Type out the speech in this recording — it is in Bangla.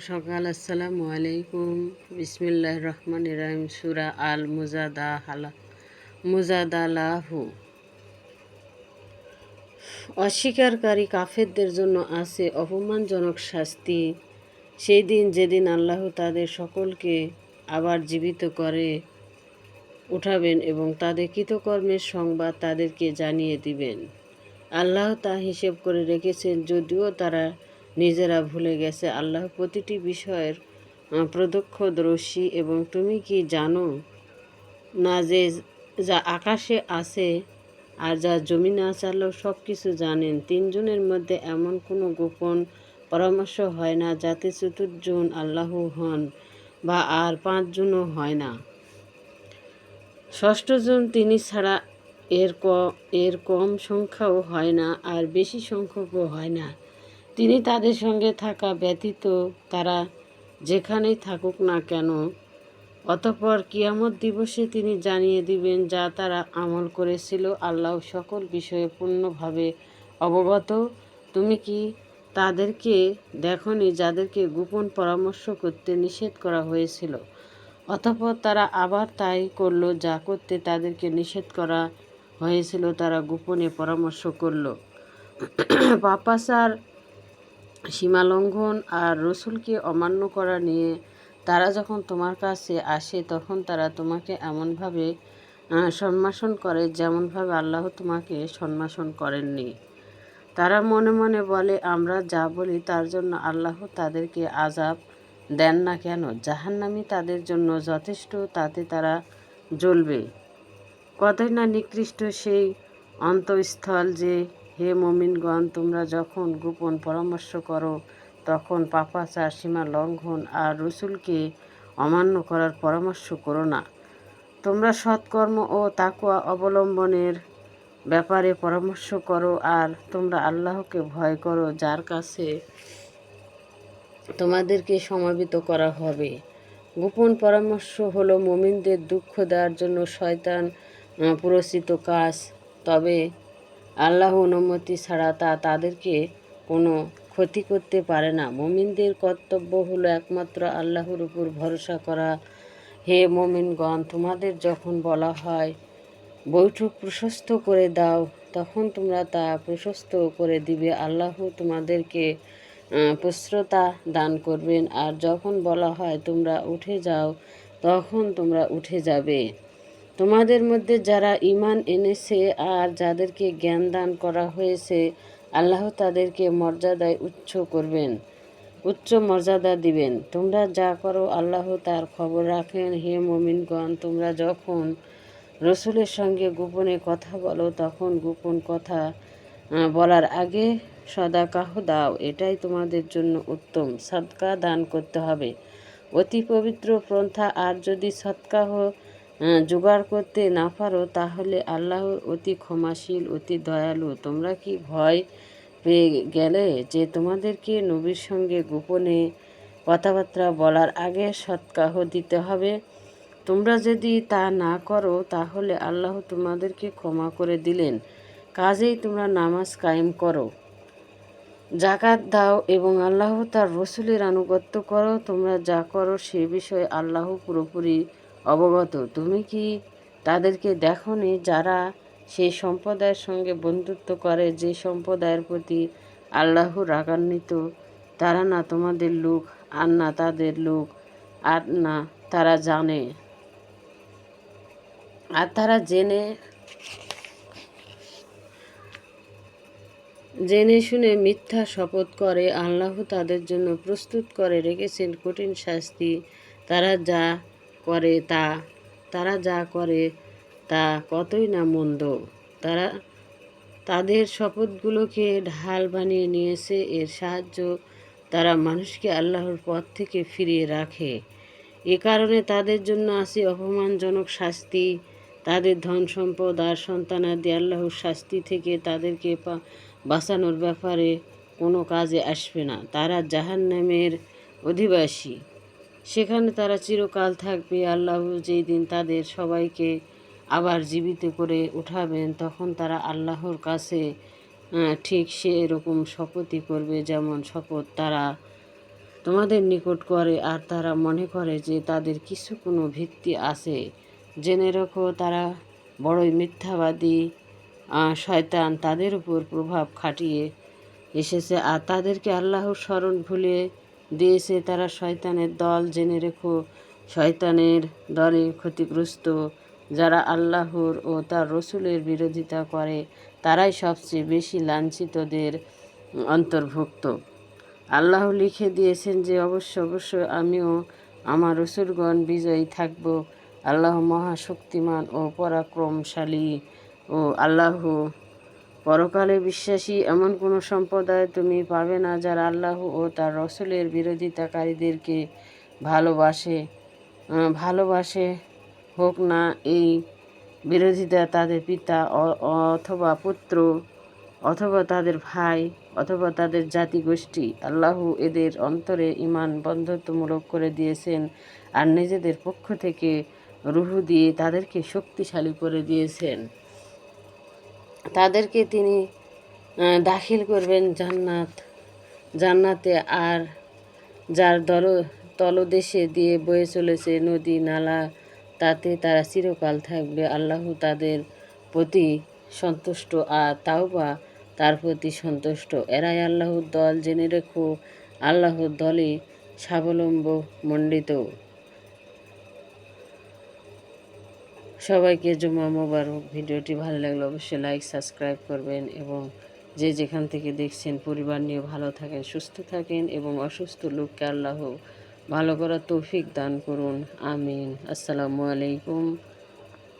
সকাল, আসসালামু আলাইকুম। বিসমিল্লাহ রহমান রাহিম, সুরা আল মুজাদা হালা মুজাদালাহু। অস্বীকারী কাফেরদের জন্য আছে অপমানজনক শাস্তি। সেই দিন যেদিন আল্লাহ তাদের সকলকে আবার জীবিত করে উঠাবেন এবং তাদের কৃতকর্মের সংবাদ তাদেরকে জানিয়ে দিবেন। আল্লাহ তা হিসেব করে রেখেছেন, যদিও তারা নিজেরা ভুলে গেছে আল্লাহ। প্রতিটি বিষয়ের প্রদক্ষদর্শী এবং তুমি কি জানো না যে যা আকাশে আছে আর যা জমিনে আছে, আল্লাহ সব কিছু জানেন। তিনজনের মধ্যে এমন কোনো গোপন পরামর্শ হয় না যাতে চতুর্জন আল্লাহ হন বা আর পাঁচজনও হয় না। ষষ্ঠজন তিনি ছাড়া এর ক, এর কম সংখ্যাও হয় না আর বেশি সংখ্যকও হয় না। তিনি তাদের সঙ্গে থাকা ব্যতীত তারা যেখানেই থাকুক না কেন, অতপর কিয়ামত দিবসে তিনি জানিয়ে দিবেন যা তারা আমল করেছিল আল্লাহ সকল বিষয়ে পূর্ণভাবে অবগত। তুমি কি তাদেরকে দেখনি যাদেরকে গোপন পরামর্শ করতে নিষেধ করা হয়েছিল? অতপর তারা আবার তাই করল যা করতে তাদেরকে নিষেধ করা হয়েছিল, তারা গোপনে পরামর্শ করল। পাপাসার সীমালঙ্ঘন আর রসুলকে অমান্য করা নিয়ে তারা যখন তোমার কাছে আসে, তখন তারা তোমাকে এমনভাবে সম্মাসন করে যেমনভাবে আল্লাহ তোমাকে সম্মাসন করেননি। তারা মনে মনে বলে, আমরা যা বলি তার জন্য আল্লাহ তাদেরকে আজাব দেন না কেন? জাহান্নামি তাদের জন্য যথেষ্ট, তাতে তারা জ্বলবে। কতই না নিকৃষ্ট সেই অন্তঃস্থল যে হে মমিনগণ, তোমরা যখন গোপন পরামর্শ করো, তখন পাপাচার, সীমা লঙ্ঘন আর রসুলকে অমান্য করার পরামর্শ করো না। তোমরা সৎকর্ম ও তাকুয়া অবলম্বনের ব্যাপারে পরামর্শ করো আর তোমরা আল্লাহকে ভয় করো, যার কাছে তোমাদেরকে সমাবেত করা হবে। গোপন পরামর্শ হলো মমিনদের দুঃখ দেওয়ার জন্য শয়তান পুরস্কৃত কাজ। তবে আল্লাহ অনুমতি ছাড়া তা তাদেরকে কোনো ক্ষতি করতে পারে না। মমিনদের কর্তব্য হলো একমাত্র আল্লাহর উপর ভরসা করা। হে মমিনগণ, তোমাদের যখন বলা হয়, বৈঠক প্রশস্ত করে দাও তখন তোমরা তা প্রশস্ত করে দিবে। আল্লাহ তোমাদেরকে প্রশ্রতা দান করবেন। আর যখন বলা হয় তোমরা উঠে যাও, তখন তোমরা উঠে যাবে। তোমাদের মধ্যে যারা ইমান এনেছে আর যাদেরকে জ্ঞান দান করা হয়েছে, আল্লাহ তাদেরকে মর্যাদায় উচ্চ করবেন, উচ্চ মর্যাদা দিবেন। তোমরা যা করো, আল্লাহ তার খবর রাখেন। হে মমিনগণ, তোমরা যখন রসুলের সঙ্গে গোপনে কথা বলো, তখন গোপন কথা বলার আগে সদাকাহ দাও। এটাই তোমাদের জন্য উত্তম। সৎকা দান করতে হবে। অতি পবিত্র পন্থা আর যদি সৎকাহ জোগাড় করতে না পারো তাহলে আল্লাহর অতি ক্ষমাশীল, অতি দয়ালু। তোমরা কি ভয় পেয়ে গেলে যে তোমাদেরকে নবীর সঙ্গে গোপনে কথাবার্তা বলার আগে সৎকাহ দিতে হবে? তোমরা যদি তা না করো তাহলে আল্লাহ তোমাদেরকে ক্ষমা করে দিলেন। কাজেই তোমরা নামাজ কায়েম করো। জাকাত দাও এবং আল্লাহ তার রসুলের আনুগত্য করো। তোমরা যা করো সে বিষয়ে আল্লাহ পুরোপুরি অবগত। তুমি কি তাদেরকে দেখনি যারা সেই সম্প্রদায়ের সঙ্গে বন্ধুত্ব করে, যে সম্প্রদায়ের প্রতি আল্লাহ রাগান্বিত? তারা না তোমাদের লোক, আর না তাদের লোক, আর না তারা জানে। আর তারা জেনে জেনে শুনে মিথ্যা শপথ করে, আল্লাহ তাদের জন্য প্রস্তুত করে রেখেছেন কঠিন শাস্তি। তারা যা করে তা, তারা যা করে তা কতই না মন্দ। তারা তাদের শপথগুলোকে ঢাল বানিয়ে নিয়েছে, এর সাহায্য তারা মানুষকে আল্লাহর পথ থেকে ফিরিয়ে রাখে। এ কারণে তাদের জন্য আছে অপমানজনক শাস্তি। তাদের ধন সম্পদ আর সন্তানাদি আল্লাহর শাস্তি থেকে তাদেরকে বাঁচানোর ব্যাপারে কোনো কাজে আসবে না। তারা জাহান্নামের অধিবাসী। সেখানে তারা চিরকাল থাকবে। আল্লাহ যেই দিন তাদের সবাইকে আবার জীবিত করে উঠাবেন, তখন তারা আল্লাহর কাছে ঠিক সে এরকম শপথই করবে যেমন শপথ তারা তোমাদের নিকট করে। আর তারা মনে করে যে তাদের কিছু কোনো ভিত্তি আছে। জেনে রেখো, তারা বড়ই মিথ্যাবাদী শয়তান তাদের উপর প্রভাব খাটিয়ে এসেছে। আর তাদেরকে আল্লাহর স্মরণ ভুলে দিয়েছে তারা শয়তানের দল। জেনে রেখো, শয়তানের দলে ক্ষতিগ্রস্ত যারা আল্লাহর ও তার রসুলের বিরোধিতা করে, তারাই সবচেয়ে বেশি লাঞ্ছিতদের অন্তর্ভুক্ত। আল্লাহ লিখে দিয়েছেন যে, অবশ্য অবশ্য আমিও আমার রসুলগণ বিজয়ী থাকব। আল্লাহ মহাশক্তিমান ও পরাক্রমশালী ও আল্লাহ পরকালে বিশ্বাসী এমন কোনো সম্প্রদায় তুমি পাবে না যারা আল্লাহ ও তার রসুলের বিরোধিতাকারীদেরকে ভালোবাসে ভালোবাসে। হোক না এই বিরোধিতা তাদের পিতা অথবা পুত্র, অথবা তাদের ভাই, অথবা তাদের জাতি গোষ্ঠী আল্লাহ এদের অন্তরে ইমান বন্ধত্বমূলক করে দিয়েছেন আর নিজেদের পক্ষ থেকে রুহু দিয়ে তাদেরকে শক্তিশালী করে দিয়েছেন। তাদেরকে তিনি দাখিল করবেন জান্নাত, জান্নাতে আর যার দল, তলদেশে দিয়ে বয়ে চলেছে নদী, নালা, তাতে তারা চিরকাল থাকবে। আল্লাহ তাদের প্রতি সন্তুষ্ট আর তাও বা তার প্রতি সন্তুষ্ট। এরাই আল্লাহর দল, জেনে রেখো, আল্লাহর দলে স্বাবলম্ব মণ্ডিত সবাইকে জুমা মোবারক। ভিডিওটি ভালো লাগলে অবশ্যই লাইক সাবস্ক্রাইব করবেন এবং যে যেখান থেকে দেখছেন পরিবার নিয়ে ভালো থাকেন, সুস্থ থাকেন এবং অসুস্থ লোককে আল্লাহ ভালো করার তৌফিক দান করুন। আমিন। আসসালামু আলাইকুম।